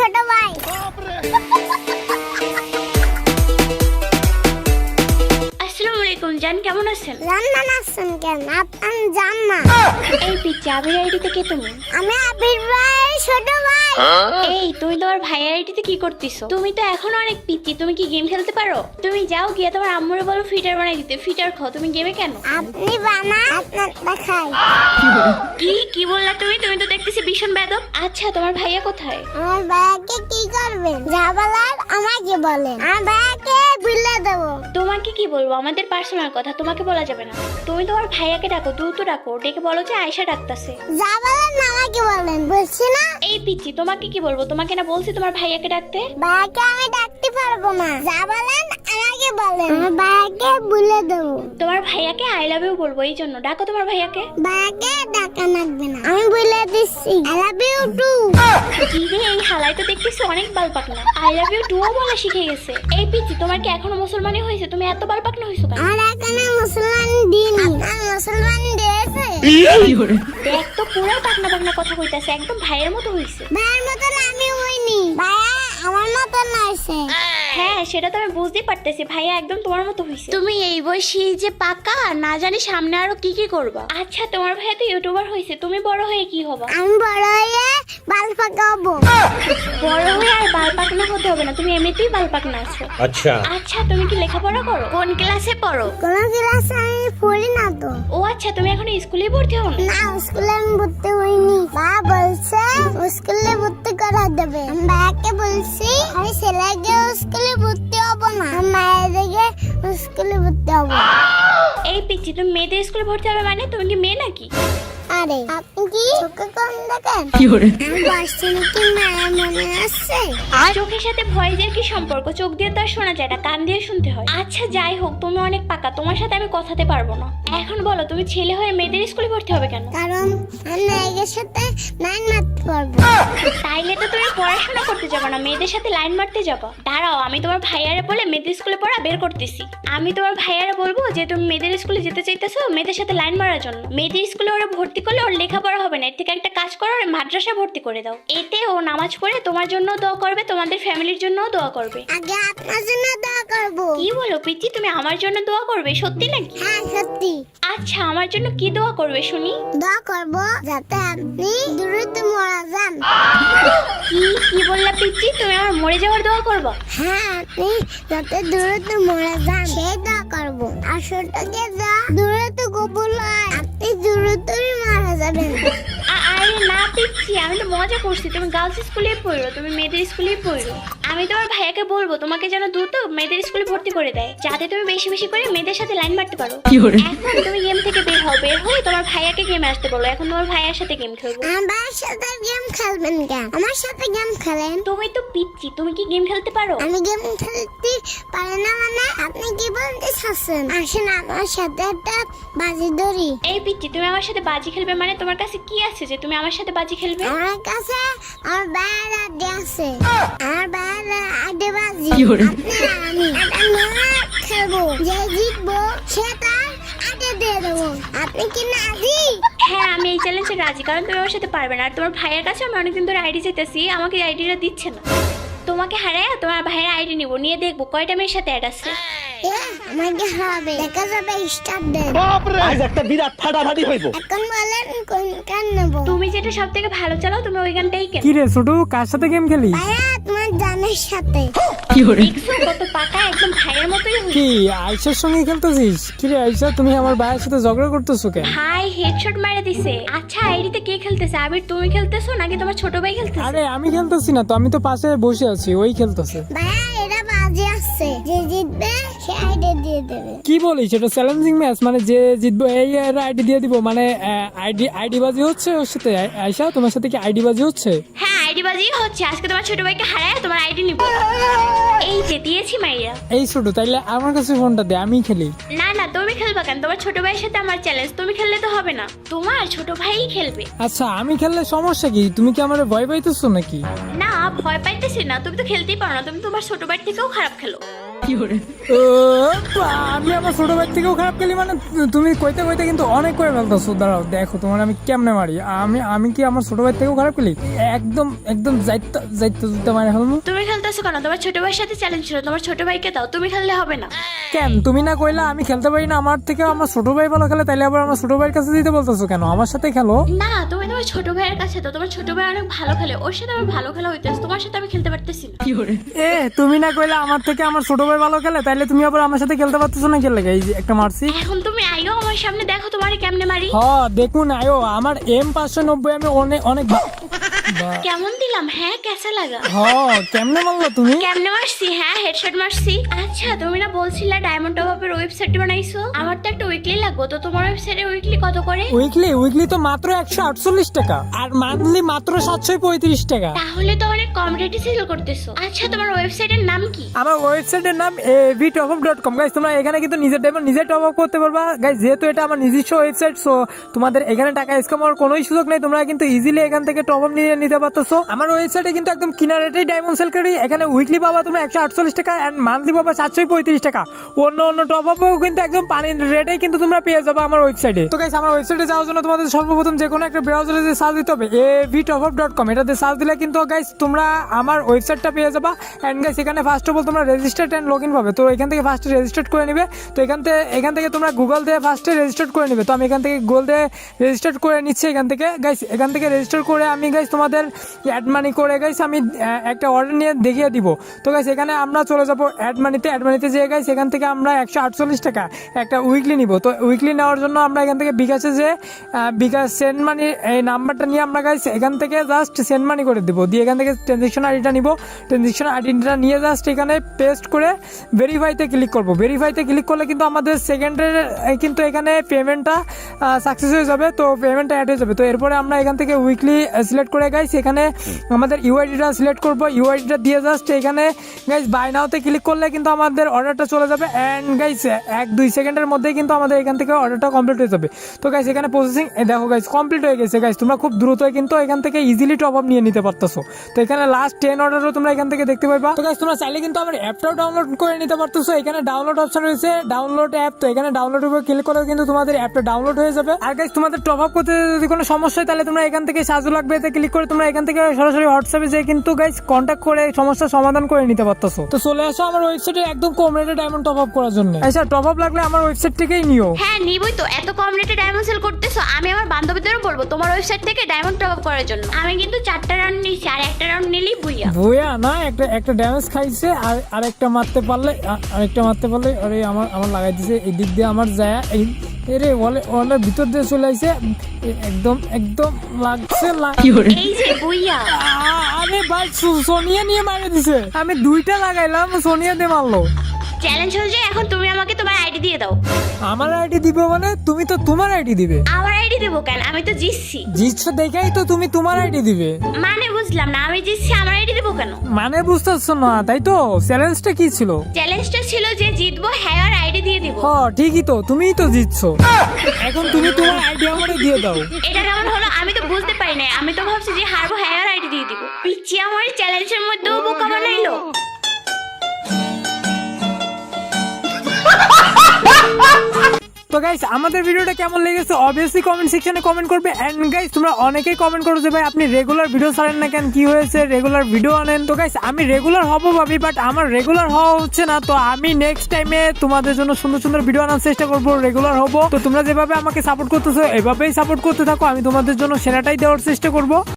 ছোট ভাই। আসসালামু আলাইকুম জান কেমন আছেন? রান্না আছেন কেন আপনার জান না। এই পিচ্ছি আবির আইডি থেকে তুমি? আমি আবির এই তুমি তোমার ভাইয়ের আইডিতে কি করতেছো? তুমি তো এখন অনেক পিচ্ছি তুমি কি গেম খেলতে পারো? তুমি যাও গিয়ে তোমার আম্মুরে বলো ফিটার বানাই দিতে। ফিটার খাও তুমি গেমে কেন? আপনি বানা আপনার দেখাই। কি কি বললা তুমি? তুমি তো দেখতেছি ভীষণ বেদম আচ্ছা তোমার ভাইয়া কোথায়? আমার ভাইয়াকে কি করবেন? যা বলার আমাকে বলেন। আমার ভাইয়াকে বুলে দেব। তোমাকে কি বলব? আমাদের পার্সোনাল কথা তোমাকে বলা যাবে না। তুমি তোমার ভাইয়াকে ডাকো দ্রুত ডাকো। ডেকে বলো যে আয়েশা ডাকতাছে। যা বলেন আমাকে বলেন। বলছি না? এই পিচ্ছি তোমাকে কি বলব? তোমাকে না বলছি তোমার ভাইয়াকে ডাকতে? ভাইয়াকে আমি ডাকতে পারব না। যা বলেন বলেন আমার ভাইয়াকে বুলে দেবো। তোমার ভাইয়াকে আই লাভ ইউ বলব এই জন্য। ডাকো তোমার ভাইয়াকে। ভাইয়াকে ডাকা লাগবে না। আমি বলে দিচ্ছি। আই লাভ ইউ টু কি এই হালাই তো দেখতেছি অনেক বালপাকনা। আই লাভ ইউ টুও বলা শিখে গেছে। এই পিচ্ছি তোমার কি এখনও মুসলমানই হয়েছে? তুমি এত বালপাকনা হয়েছো কেন? আমার এখানে মুসলমান দিন। আপনার মুসলমান দিয়েছে। দেখ তো পুরো পাকনা পাকনা কথা কইতাছে একদম ভাইয়ের মতো হয়েছে ভাইয়ের মতন আমি হইনি ভাইয়া আমার মতো নাইছে হ্যাঁ সেটা তো আমি পারতেছি। ভাইয়া একদম তোমার মতো তুমি এই বয়সে যে পাকা না জানি সামনে আরও কি কি করবা। আচ্ছা তোমার তো ইউটিউবার তুমি বড় হয়ে কি আমি বড় হয়ে বাল পাকাবো বড় হয়ে আর বাল পাকনা হতে হবে না। তুমি এমনিতেই বাল পাকনা আছো। আচ্ছা। আচ্ছা তুমি কি লেখাপড়া করো? কোন ক্লাসে পড়ো? কোন ক্লাসে আমি পড়ি না তো। ও আচ্ছা তুমি এখন স্কুলে ভর্তি হও না স্কুলে আমি ভর্তি নাকি? আরে আপনি কি চোখে কম দেখেন? কি আমি বসছি নাকি মায়া মনে আসছে আর চোখের সাথে ভয়েজের কি সম্পর্ক? চোখ দিয়ে তো আর শোনা যায় না কান দিয়ে শুনতে হয়। আচ্ছা যাই হোক তুমি অনেক পাকা তোমার সাথে আমি কথাতে পারব না। এখন বলো তুমি ছেলে হয়ে মেয়েদের স্কুলে ভর্তি হবে কেন? কারণ আমি সাথে নাইন মারতে পারব। তাইলে তো তুমি পড়াশোনা করতে যাব না মেয়েদের সাথে লাইন মারতে যাব। দাঁড়াও আমি তোমার ভাইয়ারে বলে মেয়েদের স্কুলে পড়া বের করতেছি। আমি তোমার ভাইয়ারে বলব যে তুমি মেয়েদের স্কুলে যেতে চাইতেছো মেয়েদের সাথে লাইন মারার জন্য। মেয়েদের স্কুলে ওরা ভর্তি করলে ওর লেখাপড়া হবে না এর থেকে একটা কাজ করো ওর মাদ্রাসা ভর্তি করে দাও। এতে ও নামাজ পড়ে তোমার জন্য দোয়া করবে তোমাদের ফ্যামিলির জন্যও দোয়া করবে। আগে আপনার জন্য দোয়া করব? কি বলো প্রীতি তুমি আমার জন্য দোয়া করবে? সত্যি নাকি? হ্যাঁ সত্যি। আচ্ছা আমার জন্য কি দোয়া করবে শুনি? দোয়া করব যাতে আপনি দ্রুত মারা যান। কি কি বললা প্রীতি? তুমি আমার মরে যাওয়ার দোয়া করব? হ্যাঁ আপনি যাতে দ্রুত মারা যান সেই দোয়া করব। আসলটাকে যা দ্রুত কবুল হয় আপনি দ্রুতই মারা যাবেন। না পিচ্ছি আমি তো মজা করছি। তুমি গার্লস স্কুলে পড়ো তুমি মেয়েদের স্কুলেই পড়ো। আমি তোমার ভাইয়াকে বলব তোমাকে যেন দ্রুত মেয়েদের স্কুলে ভর্তি করে দেয় যাতে তুমি বেশি বেশি করে মেয়েদের সাথে লাইন মারতে পারো। এখন তুমি গেম থেকে বের হও বের হয়ে তোমার ভাইয়াকে গেমে আসতে বলো। এখন তোমার ভাইয়ার সাথে গেম খেলব। আমার ভাইয়ের সাথে গেম খেলবেন কেন? আমার সাথে গেম খেলেন? তুমি তো পিচ্ছি তুমি কি গেম খেলতে পারো? আমি গেম খেলতে পারি না বলতে আসেন আমার সাথে একটা বাজি ধরি। এই পিচ্ছি তুমি আমার সাথে বাজি খেলবে মানে তোমার কাছে কি আছে যে তুমি আমার সাথে বাজি খেলবে? আমার কাছে আমার ভাইয়ের আড্ডে আছে। আমার ভাইয়ের আড্ডে বাজি। আমি একটা খেলব। যে জিতবো সে তার আড্ডে দিয়ে দেবো। আপনি কি নাজি? হ্যাঁ আমি এই চ্যালেঞ্জে রাজি। কারণ তুমি আমার সাথে পারবে না। আর তোমার ভাইয়ের কাছে আমি অনেকদিন ধরে আইডি চাইতেছি আমাকে আইডিটা দিচ্ছে না। তোমাকে হারায় তোমার ভাইয়ের আইডি নিবো। নিয়ে দেখব কয়টা মেয়ের সাথে অ্যাড আছে। আমাকে হারাবে। দেখা যাবে স্টার্ট দেন আজ একটা বিরাট ফাটাফাটি হইব। এখন বলেন কোন কান নেব? তুমি যেটা সব থেকে ভালো চালাও তুমি ওই গানটাই কেন? কি রে ছোট কার সাথে গেম খেলি ভাইয়া তোমার জানের সাথে। দেখছ কত পাকা একদম ভাইয়ের মতোই কি আয়সার সঙ্গে খেলতেছিস? কি রে আয়সা তুমি আমার ভাইয়ের সাথে ঝগড়া করতেছো কেন? ভাই হেডশট মারে দিছে। আচ্ছা আইডিতে কে খেলতেছে? আবির তুমি খেলতেছো নাকি তোমার ছোট ভাই খেলতেছে? আরে আমি খেলতেছি না তো আমি তো পাশে বসে আছি ওই খেলতেছে। ভাইয়া এরা বাজে আসছে। যে জিতবে সে আইডে দিয়ে দেবে কি বলিস? এটা চ্যালেঞ্জিং ম্যাচ মানে যে জিতবো এই আইডি দিয়ে দিব। মানে আইডি আইডি বাজি হচ্ছে ওর সাথে? আয়সা তোমার সাথে কি আইডি বাজি হচ্ছে? হ্যাঁ আইডি বাজি হচ্ছে। আজকে তোমার ছোট ভাইকে হারায় তোমার আইডি নিব। এই যে দিয়েছি মাইয়া। এই ছোট তাইলে আমার কাছে ফোনটা দে আমি খেলি। না না তুমি খেলবা কেন? তোমার ছোট ভাইয়ের সাথে আমার চ্যালেঞ্জ তুমি খেললে তো হবে না। তোমার ছোট ভাইই খেলবে। আচ্ছা আমি খেললে সমস্যা কি? তুমি কি আমার ভয় পাইতেছো নাকি? না ভয় পাইতেছি না। তুমি তো খেলতেই পারো না। তুমি তোমার ছোট ভাই থেকেও খারাপ খেলো। আমি আমার ছোট ভাই থেকেও খারাপ খেলি মানে তুমি কইতে কইতে কিন্তু অনেক করে ফেলতেছো। দাঁড়াও দেখো তোমার আমি কেমনে মারি? আমি আমি কি আমার ছোট ভাই থেকেও খারাপ খেলি? একদম একদম যাইতে যাইতে যাইতে মারি ফেলব। তুমি খেলতেছো কেন? তোমার ছোট ভাইয়ের সাথে চ্যালেঞ্জ ছিল তোমার ছোট ভাইকে দাও তুমি খেললে হবে না। কেন? তুমি না কইলা আমি খেলতে পারি না আমার থেকে আমার ছোট ভাই ভালো খেলে তাইলে আবার আমার ছোট ভাইয়ের কাছে দিতে বলতেছো কেন? আমার সাথে খেলো? না তুমি তোমার ছোট ভাইয়ের কাছে তো তোমার ছোট ভাই অনেক ভালো খেলে ওর সাথে আমার ভালো খেলা হইতেছে তোমার সাথে আমি খেলতে পারতেছি না। এ তুমি না কইলা আমার থেকে আমার ছোট ভাই ভালো খেলে তাইলে তুমি আবার আমার সাথে খেলতে পারতেছো না খেলে এই যে একটা মারছি। এখন তুমি আইও আমার সামনে দেখো তোমারে কেমনে মারি। হ্যাঁ দেখুন আয়ো আমার এম পাঁচশো নব্বই আমি অনেক অনেক কেমন দিলাম? হ্যাঁ কেসা লাগা হ কেমনে বলল তুমি? কেমনে মারছি? হ্যাঁ হেডশট মারছি। আচ্ছা তুমি না বলছিলে ডায়মন্ড টপ আপের ওয়েবসাইট বানাইছো? আমার তো একটা উইকলি লাগবে। তো তোমার ওয়েবসাইটে উইকলি কত করে? উইকলি উইকলি তো মাত্র একশো আটচল্লিশ টাকা। আর মান্থলি মাত্র সাতশো পঁয়ত্রিশ টাকা। তাহলে তো অনেক কম রেটে সেল করতেছো। আচ্ছা তোমার ওয়েবসাইটের নাম কি? আমার ওয়েবসাইটের নাম কম গাইজ তোমরা এখানে কিন্তু নিজের টাইমে নিজে টপ আপ করতে পারবা। গাইজ যেহেতু এটা আমার নিজস্ব ওয়েবসাইট সো তোমাদের এখানে টাকা স্কাম হওয়ার কোনোই সুযোগ নেই। তোমরা কিন্তু ইজিলি এখান থেকে টপ আপ নিয়ে নিতে পারতেছো। আমার ওয়েবসাইটে কিন্তু একদম কিনা রেটেই ডায়মন্ড সেল করি এখানে উইকলি পাবা তোমরা একশো আটচল্লিশ টাকা অ্যান্ড মান্থলি পাবা সাতশো পঁয়ত্রিশ টাকা। অন্য অন্য টপ আপও কিন্তু একদম পানির রেটেই কিন্তু তোমরা পেয়ে যাবে আমার ওয়েবসাইটে তো গাইজ আমার ওয়েবসাইটে যাওয়ার জন্য তোমাদের সর্বপ্রথম যে কোনো একটা ব্রাউজারে যে সার্চ দিতে হবে A V top up dot com এটাতে সার্চ দিলে কিন্তু গাইজ তোমরা আমার ওয়েবসাইটটা পেয়ে যাবা। অ্যান্ড গাইজ এখানে ফার্স্ট অফ অল তোমরা রেজিস্টার্ড অ্যান্ড লগ ইন পাবে। তো এখান থেকে ফার্স্টে রেজিস্টার্ড করে নিবে। তো এখান থেকে এখান থেকে তোমরা গুগল দিয়ে ফার্স্টে রেজিস্টার্ড করে নিবে। তো আমি এখান থেকে গুগল দিয়ে রেজিস্টার্ড করে নিচ্ছি এখান থেকে। গাইস এখান থেকে রেজিস্টার করে আমি গাইজ তোমাদের অ্যাড মানি করে গাইস আমি একটা অর্ডার নিয়ে দেখিয়ে দিব। তো গাইজ এখানে আমরা চলে যাব অ্যাড মানিতে অ্যাড মানিতে যেয়ে গাইজ এখান থেকে আমরা একশো আটচল্লিশ টাকা একটা উইকলি নিব। তো উইকলি নেওয়ার জন্য আমরা এখান থেকে বিকাশে যে বিকাশ সেন্ড মানি এই নাম্বারটা নিয়ে আমরা গাইজ এখান থেকে জাস্ট সেন্ড মানি করে দিব। দিয়ে এখান থেকে ট্রানজেকশন আইডিটা নিব। ট্রানজেকশন আইডিটা নিয়ে জাস্ট এখানে পেস্ট করে ভেরিফাইতে ক্লিক করব। ভেরিফাইতে ক্লিক করলে কিন্তু আমাদের সেকেন্ডের কিন্তু এখানে পেমেন্টটা সাকসেস হয়ে যাবে। তো পেমেন্টটা অ্যাড হয়ে যাবে। তো এরপরে আমরা এখান থেকে উইকলি সিলেক্ট করে গাইস এখানে আমাদের ইউআইডিটা সিলেক্ট করব। ইউআইডিটা দিয়ে জাস্ট এখানে গাইস বাই নাওতে ক্লিক করলে কিন্তু আমাদের অর্ডারটা চলে যাবে। অ্যান্ড গাইস এক দুই সেকেন্ডের মধ্যেই কিন্তু আমাদের এখান থেকে অর্ডারটা কমপ্লিট হয়ে যাবে। তো গাইস এখানে প্রসেসিং দেখো গাইস কমপ্লিট হয়ে গেছে। গাইস তোমরা খুব দ্রুত কিন্তু এখান থেকে ইজিলি টপ আপ নিয়ে নিতে পারতেছো। তো এখানে লাস্ট টেন অর্ডারও তোমরা এখান থেকে দেখতে পাইবা। তো গাইস তোমরা চাইলে কিন্তু আমার অ্যাপটাও ডাউনলোড করে নিতে পারতেছো। এখানে ডাউনলোড অপশন রয়েছে ডাউনলোড অ্যাপ তো এখানে ডাউনলোড উপর ক্লিক করেও কিন্তু তোমাদের অ্যাপটা ডাউনলোড হয়ে যাবে। আর গাইস তোমাদের টপ আপ করতে যদি কোনো সমস্যা হয়, তাহলে তোমরা এখান থেকে সাহায্য লাগবে। এতে ক্লিক তোমরা এখান থেকে সরাসরি হোয়াটসঅ্যাপে যেয়ে কিন্তু গাইস কন্ট্যাক্ট করে সমস্যার সমাধান করে নিতে পারতেছো। তো চলে আসো আমার ওয়েবসাইটে একদম কম রেটে ডায়মন্ড টপ আপ করার জন্য। আচ্ছা টপ আপ লাগলে আমার ওয়েবসাইট থেকেই নিও। হ্যাঁ নিবই তো। এত কম রেটে ডায়মন্ড সেল করতেছো আমি আমার বান্ধবীদেরও বলব তোমার ওয়েবসাইট থেকে ডায়মন্ড টপ আপ করার জন্য। আমি কিন্তু চারটা রাউন্ড নিয়েছি আর একটা রাউন্ড নিলেই বুইয়া ভুয়া না একটা একটা ড্যামেজ খাইছে আর আরেকটা মারতে পারলে আরেকটা মারতে পারলে আরে আমার আমার লাগাই দিছে এই দিক দিয়ে আমার যায় এই এরে ওয়ালে ওয়ালের ভিতর দিয়ে চলে আইছে। একদম একদম লাগছে লাগ- এই যে বুইয়া আরে ভাই সোনিয়া নিয়ে মারে দিছে। আমি দুইটা লাগাইলাম সোনিয়া দিয়ে মারলো। চ্যালেঞ্জ হয়ে যায় এখন তুমি আমাকে তোমার আইডি দিয়ে দাও। আমার আইডি দিবে মানে তুমি তো তোমার আইডি দিবে। আমার আইডি দেবো কেন? আমি তো জিতছি। জিতছ দেখাই তো তুমি তোমার আইডি দিবে। মানে বুঝলাম না আমি জিতছি আমার আইডি দেবো কেন? মানে বুঝতেছো না তাই তো? চ্যালেঞ্জটা কি ছিল? চ্যালেঞ্জটা ছিল যে জিতবো হ্যাঁ আর আইডি দিয়ে দিব। হ্যাঁ ঠিকই তো তুমিই তো জিতছো। এখন তুমি তোমার আইডি আমারে দিয়ে দাও। এটা কেমন হলো আমি তো বুঝতে পারি নাই। আমি তো ভাবছি যে হারবো হ্যাঁ আর আইডি দিয়ে দিব। পিচ্ছি আমার চ্যালেঞ্জের মধ্যেও বোকা বানাইলো। তো গাইস আমাদের ভিডিওটা কেমন লেগেছে অবভিয়াসলি কমেন্ট সেকশনে কমেন্ট করবে। এন্ড গাইস তোমরা অনেকেই কমেন্ট করো যে ভাই, আপনি রেগুলার ভিডিও ছাড়েন না কেন? কি হয়েছে? রেগুলার ভিডিও আনেন? তো গাইস আমি রেগুলার হব ভাবি বাট আমার রেগুলার হওয়া হচ্ছে না। তো আমি নেক্সট টাইমে তোমাদের জন্য সুন্দর সুন্দর ভিডিও আনার চেষ্টা করব রেগুলার হব। তো তোমরা যেভাবে আমাকে সাপোর্ট করতেছো, এভাবেই সাপোর্ট করতে থাকো। আমি তোমাদের জন্য সেরাটাই দেওয়ার চেষ্টা করব।